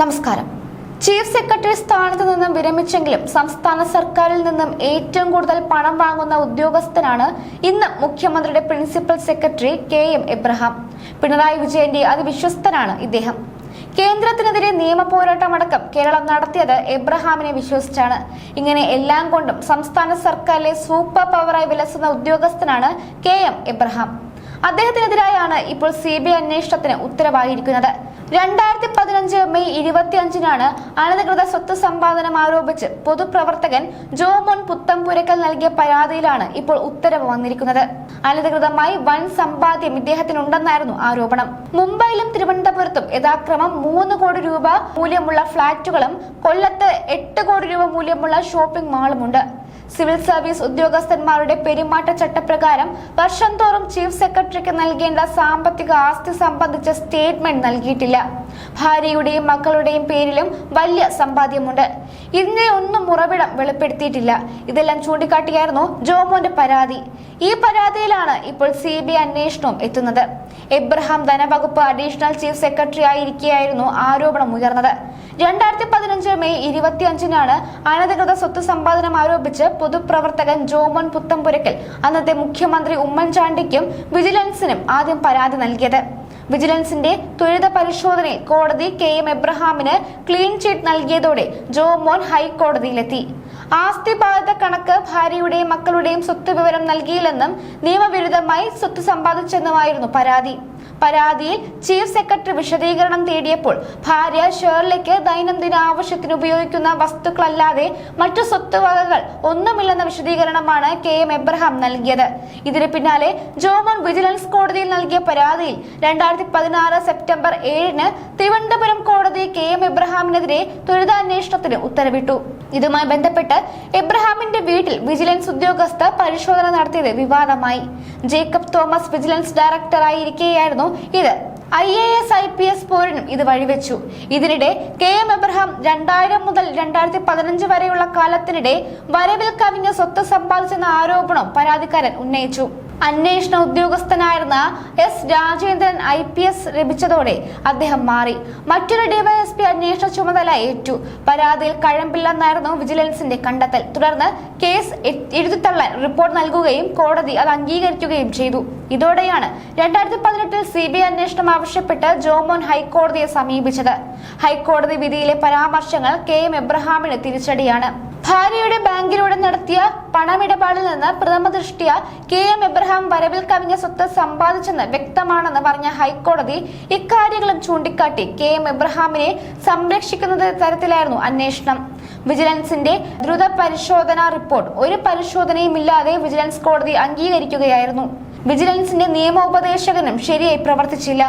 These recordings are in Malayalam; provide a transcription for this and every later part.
നമസ്കാരം. ചീഫ് സെക്രട്ടറി സ്ഥാനത്ത് നിന്നും വിരമിച്ചെങ്കിലും സംസ്ഥാന സർക്കാരിൽ നിന്നും ഏറ്റവും കൂടുതൽ പണം വാങ്ങുന്ന ഉദ്യോഗസ്ഥനാണ് ഇന്ന് മുഖ്യമന്ത്രിയുടെ principal secretary K M Abraham Pinarayi വിജയന്റെ അതിവിശ്വസ്തനാണ് ഇദ്ദേഹം. കേന്ദ്രത്തിനെതിരെ നിയമ പോരാട്ടമടക്കം കേരളം നടത്തിയത് എബ്രഹാമിനെ വിശ്വസിച്ചാണ്. ഇങ്ങനെ എല്ലാം കൊണ്ടും സംസ്ഥാന സർക്കാരിലെ സൂപ്പർ പവറായി വിലസുന്ന ഉദ്യോഗസ്ഥനാണ് കെ എം എബ്രഹാം അദ്ദേഹത്തിനെതിരായാണ് ഇപ്പോൾ സി ബി ഐ അന്വേഷണത്തിന് ഉത്തരവായിരിക്കുന്നത്. രണ്ടായിരത്തി പതിനഞ്ച് മെയ് ഇരുപത്തിയഞ്ചിനാണ് അനധികൃത സ്വത്ത് സമ്പാദനം ആരോപിച്ച് പൊതുപ്രവർത്തകൻ ജോമോൻ പുത്തംപുരക്കൽ നൽകിയ പരാതിയിലാണ് ഇപ്പോൾ ഉത്തരവ് വന്നിരിക്കുന്നത്. അനധികൃതമായി വൻ സമ്പാദ്യം ഇദ്ദേഹത്തിനുണ്ടെന്നായിരുന്നു ആരോപണം. മുംബൈയിലും തിരുവനന്തപുരത്തും യഥാക്രമം മൂന്ന് കോടി രൂപ മൂല്യമുള്ള ഫ്ളാറ്റുകളും കൊല്ലത്ത് എട്ട് കോടി രൂപ മൂല്യമുള്ള ഷോപ്പിംഗ് മാളുമുണ്ട്. സിവിൽ സർവീസ് ഉദ്യോഗസ്ഥന്മാരുടെ പെരുമാറ്റച്ചട്ടപ്രകാരം വർഷം തോറും ചീഫ് സെക്രട്ടറിക്ക് നൽകേണ്ട സാമ്പത്തിക ആസ്തി സംബന്ധിച്ച സ്റ്റേറ്റ്മെന്റ് നൽകിയിട്ടില്ല. ഭാര്യയുടെയും മക്കളുടെയും പേരിലും വലിയ സമ്പാദ്യമുണ്ട്. ഇതിനെ ഒന്നും ഉറവിടം വെളിപ്പെടുത്തിയിട്ടില്ല. ഇതെല്ലാം ചൂണ്ടിക്കാട്ടിയായിരുന്നു ജോമോന്റെ പരാതി. ഈ പരാതിയിലാണ് ഇപ്പോൾ സി ബി അന്വേഷണവും എത്തുന്നത്. എബ്രഹാം ധനവകുപ്പ് അഡീഷണൽ ചീഫ് സെക്രട്ടറി ആയിരിക്കെയായിരുന്നു ആരോപണം ഉയർന്നത്. രണ്ടായിരത്തി പതിനഞ്ച് മെയ് ഇരുപത്തിയഞ്ചിനാണ് അനധികൃത സ്വത്ത് സമ്പാദനം ആരോപിച്ച് പൊതുപ്രവർത്തകൻ ജോമോൻ പുത്തമ്പുരക്കൽ അന്നത്തെ മുഖ്യമന്ത്രി ഉമ്മൻചാണ്ടിക്കും വിജിലൻസിനും ആദ്യം പരാതി നൽകിയത്. വിജിലൻസിന്റെ ത്വരിത പരിശോധനയിൽ കോടതി കെ എം എബ്രഹാമിന് ക്ലീൻ ചിറ്റ് നൽകിയതോടെ ജോമോൻ ഹൈക്കോടതിയിലെത്തി. ആസ്തി ബാധിത കണക്ക് ഭാര്യയുടെയും മക്കളുടെയും സ്വത്ത് വിവരം നൽകിയില്ലെന്നും നിയമവിരുദ്ധമായി സ്വത്ത് സമ്പാദിച്ചെന്നുമായിരുന്നു പരാതി. പരാതിയിൽ ചീഫ് സെക്രട്ടറി വിശദീകരണം തേടിയപ്പോൾ ഭാര്യ ഷേർലിക്ക് ദൈനംദിന ആവശ്യത്തിന് ഉപയോഗിക്കുന്ന വസ്തുക്കളല്ലാതെ മറ്റു സ്വത്തുവകകൾ ഒന്നുമില്ലെന്ന വിശദീകരണമാണ് കെ എം എബ്രഹാം നൽകിയത്. ഇതിന് പിന്നാലെ ജോമോൺ വിജിലൻസ് കോടതിയിൽ നൽകിയ പരാതിയിൽ രണ്ടായിരത്തി പതിനാറ് സെപ്റ്റംബർ ഏഴിന് തിരുവനന്തപുരം കോടതി കെ എം എബ്രഹാമിനെതിരെ ത്വരിതാന്വേഷണത്തിന് ഉത്തരവിട്ടു. ഇതുമായി ബന്ധപ്പെട്ട് എബ്രഹാമിന്റെ വീട്ടിൽ വിജിലൻസ് ഉദ്യോഗസ്ഥർ പരിശോധന നടത്തിയത് വിവാദമായി. ജേക്കബ് തോമസ് വിജിലൻസ് ഡയറക്ടറായിരിക്കെയായിരുന്നു ഇത് I A S I P S പോരിനും ഇത് വഴിവെച്ചു. ഇതിനിടെ കെ എം എബ്രഹാം രണ്ടായിരം മുതൽ രണ്ടായിരത്തി പതിനഞ്ച് വരെയുള്ള കാലത്തിനിടെ വരവിൽ കവിഞ്ഞ സ്വത്ത് സമ്പാദിച്ചെന്ന ആരോപണം പരാതിക്കാരൻ ഉന്നയിച്ചു. അന്വേഷണ ഉദ്യോഗസ്ഥനായിരുന്ന S Rajendran I P S ലഭിച്ചതോടെ അദ്ദേഹം മാറി. മറ്റൊരു ഡിവൈഎസ്പി അന്വേഷണ ചുമതല ഏറ്റു. പരാതിയിൽ കഴമ്പില്ലെന്നായിരുന്നു വിജിലൻസിന്റെ കണ്ടെത്തൽ. തുടർന്ന് കേസ് എഴുതിത്തള്ളാൻ റിപ്പോർട്ട് നൽകുകയും കോടതി അത് അംഗീകരിക്കുകയും ചെയ്തു. ഇതോടെയാണ് രണ്ടായിരത്തി പതിനെട്ടിൽ സി ബി ഐ അന്വേഷണം ആവശ്യപ്പെട്ട് ജോമോൻ ഹൈക്കോടതിയെ സമീപിച്ചത്. ഹൈക്കോടതി വിധിയിലെ പരാമർശങ്ങൾ കെ എം എബ്രഹാമിന് തിരിച്ചടിയാണ്. ഭാര്യയുടെ ബാങ്കിലൂടെ നടത്തിയ പണമിടപാടിൽ നിന്ന് പ്രഥമ ദൃഷ്ടിയ കെ എം എബ്രഹാം വരവിൽ കവിഞ്ഞ സ്വത്ത് സമ്പാദിച്ചെന്ന് വ്യക്തമാണെന്ന് പറഞ്ഞ ഹൈക്കോടതി ഇക്കാര്യങ്ങളും ചൂണ്ടിക്കാട്ടി കെ എം എബ്രഹാമിനെ സംരക്ഷിക്കുന്നത് തരത്തിലായിരുന്നു അന്വേഷണം. വിജിലൻസിന്റെ ദ്രുത പരിശോധനാ റിപ്പോർട്ട്. ഒരു പരിശോധനയും ഇല്ലാതെ വിജിലൻസ് കോടതി അംഗീകരിക്കുകയായിരുന്നു. വിജിലൻസിന്റെ നിയമോപദേശകനും ശരിയായി പ്രവർത്തിച്ചില്ല.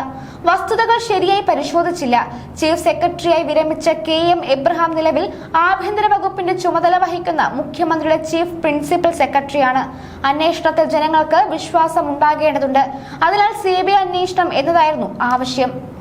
വസ്തുതകൾ ശരിയായി പരിശോധിച്ചില്ല. ചീഫ് സെക്രട്ടറിയായി വിരമിച്ച കെ എം എബ്രഹാം നിലവിൽ ആഭ്യന്തര വകുപ്പിന്റെ ചുമതല വഹിക്കുന്ന മുഖ്യമന്ത്രിയുടെ ചീഫ് പ്രിൻസിപ്പൽ സെക്രട്ടറിയാണ്. അന്വേഷണത്തിൽ ജനങ്ങൾക്ക് വിശ്വാസം ഉണ്ടാകേണ്ടതുണ്ട് അതിനാൽ സി ബി ഐ അന്വേഷണം എന്നതായിരുന്നു ആവശ്യം.